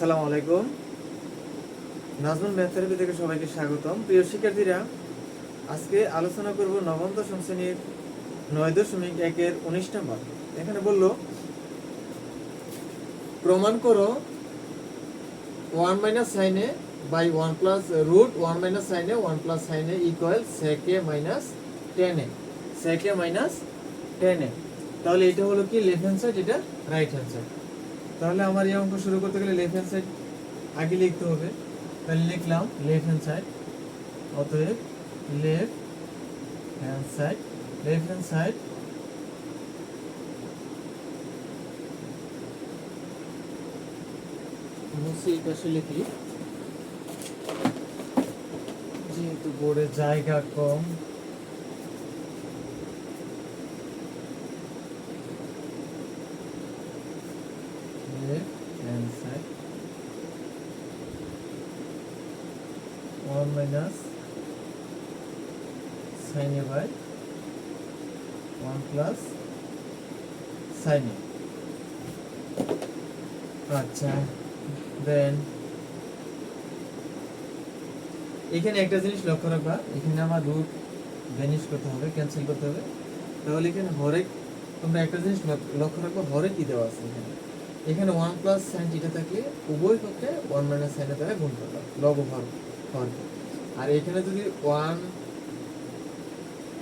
আসসালামু আলাইকুম। নাজমুল ম্যাথ থেকে সবাইকে স্বাগতম। প্রিয় শিক্ষার্থীরা, আজকে আলোচনা করব নবম দশম শ্রেণির নয় দশমিক একের উনিশ নম্বর। এখানে বলল, প্রমাণ করো one minus sine A by one plus root one minus sine A one plus sine A equal sec A minus tan A sec A minus tan A তাহলে এটা হলো কি লেফট হ্যান্ড সাইড, এটা রাইট হ্যান্ড সাইড। তাহলে আমার এই অঙ্ক শুরু করতে গেলে লেফট হ্যান্ড সাইড আগে লিখতে হবে। তাহলে লিখলাম লেফট হ্যান্ড সাইড অতএব left hand side left hand side মুসি পাশে লিখি, যেহেতু বোর্ডে জায়গা কম side 1 minus sin a by 1 plus sin আচ্ছা দেন এখানে একটা জিনিস লক্ষ্য রাখবা, এখানে আমার রুট ভ্যানিশ করতে হবে ক্যান্সেল করতে হবে। তাহলে এখানে হরেক, তোমরা একটা জিনিস লক্ষ্য- রাখবা হরেক কি দেওয়া আছে এখানে। এখানে ওয়ান প্লাস সাইন থিটা থাকলে উভয় পক্ষে ওয়ান মাইনাস সাইনের দ্বারা গুণ করলাম লগ ওভার হরকে আর এখানে যদি ওয়ান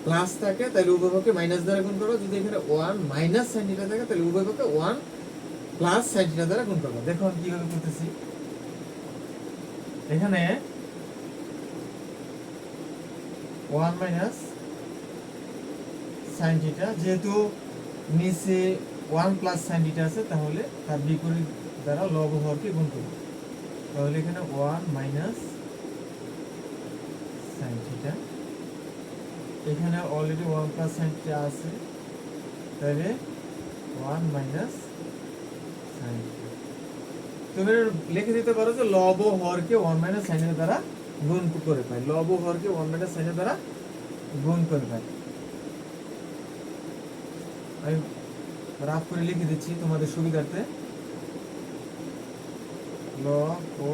প্লাস থাকে, তাহলে উভয় পক্ষে মাইনাস দ্বারা গুণ করব যদি এখানে ওয়ান মাইনাস সাইন থিটা থাকে, তাহলে উভয় পক্ষে ওয়ান প্লাস সাইন থিটা দ্বারা গুণ করব। দেখো আমি কীভাবে করতেছি। এখানে ওয়ান মাইনাস সাইন থিটা যেহেতু নিচে ওয়ান প্লাস সাইন থিটা আছে, তাহলে তার বিপরীত দ্বারা লব হরকে গুণ করব? তাহলে এখানে ওয়ান মাইনাস সাইন থিটা, এখানে already one plus sine theta আছে, তাহলে ওয়ান মাইনাস সাইন তুমি লিখে দিতে পারো যে লব হরকে ওয়ান মাইনাস সাইনের দ্বারা গুণ করে পাই লব হরকে ওয়ান মাইনাস সাইনের দ্বারা গুণ করে পাই আমি রাফ করে লিখে দিচ্ছি তোমাদের সুবিধার্থে। লব ও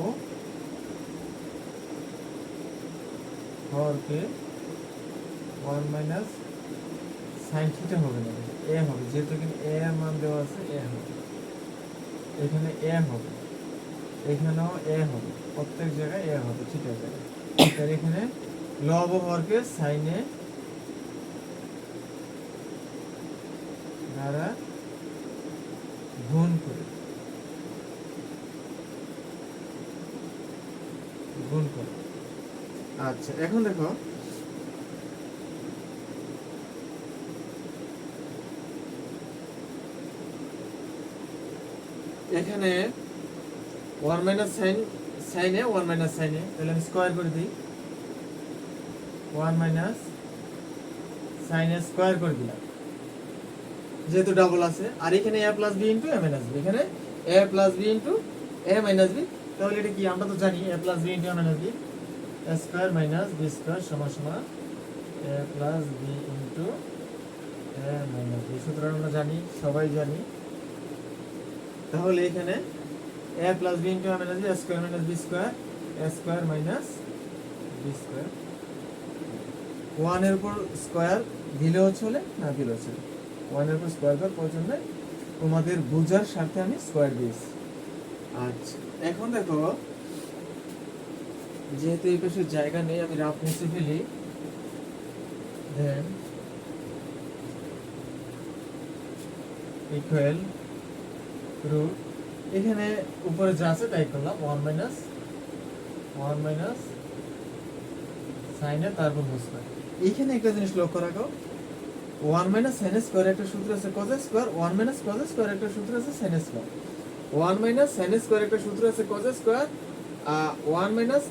হরকে ওয়ান মাইনাস সাইন থিটা হবে না। এ হবে, যেহেতু এখানে এ এর মান দেওয়া আছে, এ হবে। এখানে এ হবে, এখানেও এ হবে, প্রত্যেক জায়গায় এ হবে ঠিক আছে তাহলে এখানে লব হরকে সাইনে দ্বারা গুণ করে। গুণ করে। আচ্ছা এখন দেখো। এখানে one minus sine sine A one minus sine A তাহলে আমি স্কোয়ার করে দিই। ওয়ান মাইনাস সাইনে স্কোয়ার করে দিলাম। যেহেতু ডাবল আছে, আর এখানে A plus B into A minus B এখানে A plus B into A minus B তাহলে এটা কি? আমরা তো জানি A plus B into A minus B A square minus B square সমান সমান A plus B into A minus B সুতরাং আমরা জানি, সবাই জানি। তাহলে এখানে A plus B into A minus B square minus B square A square minus B square ওয়ানের উপর স্কোয়ার দিলেও চলে না দিলেও চলে? তোমাদের বোঝার স্বার্থে আমি স্কোয়ার দিয়েছি। আচ্ছা এখন দেখো, যেহেতু এই পাশে জায়গা নেই, আমি রাফ মুছে ফেলি। দেন ইকুয়াল রুট এখানে উপরে যা আছে তাই করলাম ওয়ান মাইনাস ওয়ান মাইনাস সাইনে তারপর স্কোয়ার এইখানে একটা জিনিস লক্ষ্য রাখো ওয়ান মাইনাস সাইন স্কোয়ার একটা সূত্র আছে cos square one minus cos square একটা সূত্র আছে square one minus sine square একটা সূত্র আছে cos square one minus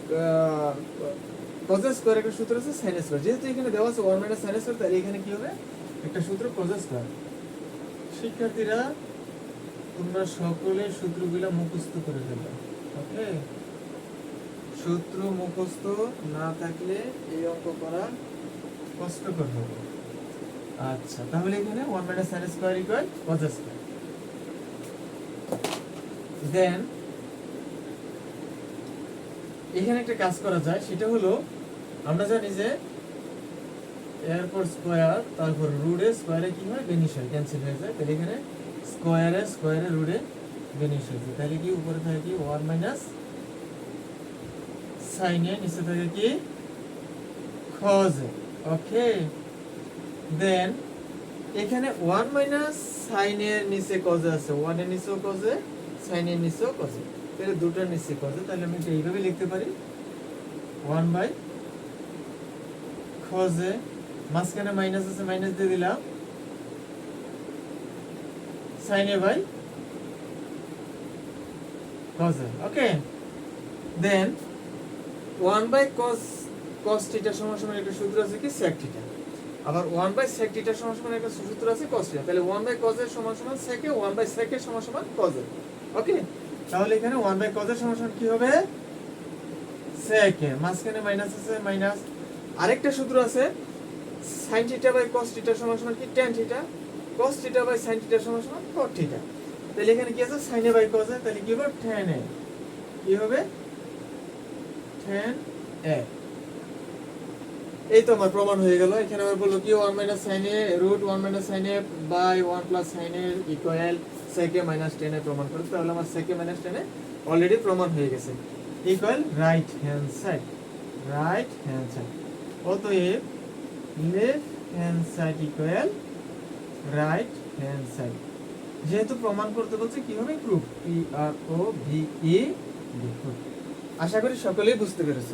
cos square একটা সূত্র আছে স্কোয়ার যেহেতু এখানে দেওয়া আছে ওয়ান মাইনাস স্কোয়ার তাহলে এখানে কি হবে? একটা সূত্র কজ স্কোয়ার শিক্ষার্থীরা, তোমরা সকলে সূত্রগুলো মুখস্থ করে ফেলো ওকে সূত্র মুখস্থ না থাকলে এই অঙ্ক করা কষ্টকর হবে। আচ্ছা তাহলে এখানে one minus sine square equal cos square then এখানে একটা কাজ করা যায়, সেটা হলো আমরা জানি যে এরপর স্কোয়ার তারপর রুডে স্কোয়ারে কি হয়? বেনিশ হয় ক্যান্সেল হয়ে যায়। তাহলে এখানে স্কোয়ারে স্কোয়ারে রুডে বেনিশ হয়েছে তাহলে কি উপরে থাকে কি? ওয়ান মাইনাস সাইনে নিচে থাকে কি? খজে ওকে দেন এখানে ওয়ান মাইনাস সাইনের নিচে কজে আছে। ওয়ানের নিচেও কজে সাইনের নিচেও কজে তাহলে দুটোর নিচে কজে তাহলে আমি এইভাবে লিখতে পারি? ওয়ান বাই খজে মাঝখানে মাইনাস আছে মাইনাস দিয়ে দিলাম। Sine A by cos A okay then one by cos cos theta সমান সমান একটা সূত্র আছে কি? sec থিটা আবার ওয়ান বাই sec থিটা সমান সমান একটা সূত্র আছে cos থিটা তাহলে ওয়ান বাই এর সমান সমান এ ওয়ান বাই এর সমান সমান এ ওকে তাহলে এখানে ওয়ান বাই এর সমান সমান কি হবে? এ। মাঝখানে মাইনাস আছে মাইনাস আরেকটা সূত্র আছে, sin theta by cos theta সমান সমান কি? tan theta cos theta by sin theta সমান সমান cot থিটা তাহলে এখানে কি আছে? A by A. তাহলে কি হবে? tan এ। কি হবে? tan এ। এই তো আমার প্রমাণ হয়ে গেল। এখানে আমার বলল কি one minus sine A root one minus sine A by one plus sine A equal sec A minus tan A প্রমাণ করে। তাহলে আমার সেকে মাইনাস টেন এ অলরেডি প্রমাণ হয়ে গেছে। Equal right hand side right hand side অতএব left hand side equal right hand side যেহেতু প্রমাণ করতে বলছে কীভাবে proof P R O V E আশা করি সকলেই বুঝতে পেরেছ।